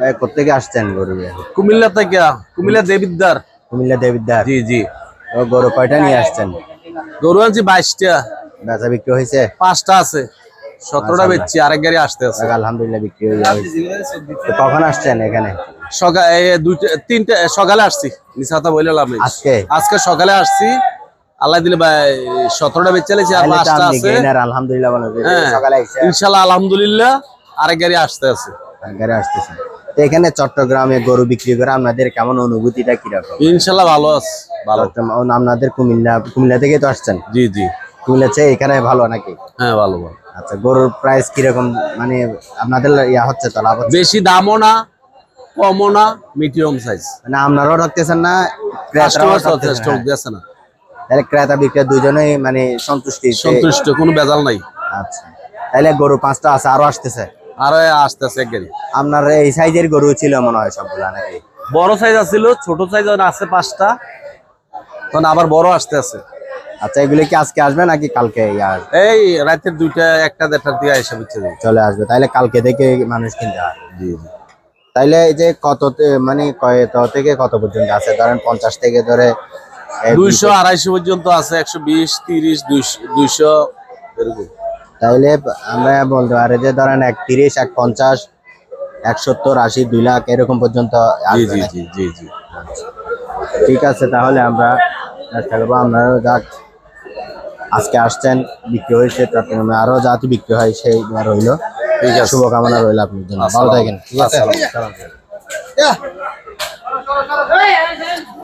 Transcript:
ভাই কোথেকে আসছেন গরু কুমিল্লা থেকে কুমিল্লা দেবিদ্দার কুমিল্লা দেবিদ্দার জি জি। গরু কয়টা নিয়ে আসছেন? গরু আনছি বাইশটা। বেচা বিক্রি হয়েছে? পাঁচটা আছে। সতেরোটা বেচছি আরেক গাড়ি আসতে আছে। আলহামদুলিল্লাহ বিক্রি হয়ে যাবে। কখন আসছেন এখানে? সকাল দুইটা তিনটে সকালে আসছি। নিশাতা বলে লাভ নেই। আজকে? আজকে সকালে আসছি। আল্লাহ দিলে ভাই সতেরোটা বেচে চালিয়েছি আর পাঁচটা আছে। আলহামদুলিল্লাহ হ্যাঁ। ইনশাল্লাহ আলহামদুলিল্লাহ আরেক গাড়ি আসতে আছে। গাড়ি আসতেছেন তো এখানে চট্টগ্রামে গরু বিক্রি করে আপনাদের কেমন অনুভূতিটা কীরকম? ইনশাল্লাহ ভালো আছে ভালো। আপনাদের কুমিল্লা কুমিল্লা থেকে তো আসছেন? জি জি। কুমিল্লা এখানে ভালো নাকি? হ্যাঁ ভালো ভালো। আচ্ছা গরুর প্রাইস কীরকম? মানে আপনাদের ইয়া হচ্ছে তো লাভ বেশি দামও না কমও না মিডিয়াম সাইজ মানে আপনারাও রাখতেছেন না কাস্টমার রাখতেছেন? স্টক? দিয়েছে না। তাহলে ক্রেতা বিক্রেতা দুজনেই মানে সন্তুষ্টি? সন্তুষ্ট কোনো বেজাল নাই। আচ্ছা। তাহলে গরু পাঁচটা আছে আরও আসতেছে? আর আসতেছে গাড়ি আপনার এই সাইজের গরু ছিল মনে হয় সবগুলা নাকি? বড় সাইজ আছিল ছোট সাইজ আছে পাঁচটা। তখন আবার বড় আসতে আছে আচ্ছা এগুলো কি আজকে আসবে নাকি কালকে এই রাতের দুইটা একটা দেড়টার দিকে এসে বুঝছে চলে আসবে তাহলে কালকে থেকে মানুষ কিনতে জি তাইলে এই যে কত মানে কত থেকে কত পর্যন্ত আছে? ধরেন পঞ্চাশ থেকে ধরে দুইশো। আড়াইশো পর্যন্ত আছে একশো বিশ তিরিশ দুইশো দুইশো এরকম। তাইলে আমরা বলতে পারি যে ধরেন এক তিরিশ এক পঞ্চাশ এক সত্তর আশি দুই লাখ এরকম পর্যন্ত জি জি জি জি জি। ঠিক আছে তাহলে আমরা চেষ্টা করব আপনারাও যাক। আজকে আসছেন বিক্রি হয়েছে চট্টগ্রামে আরও যাতে বিক্রি হয় সেই রইল ঠিক আছে। শুভকামনা রইল আপনার জন্য। ভালো থাকেন। ঠিক আছে।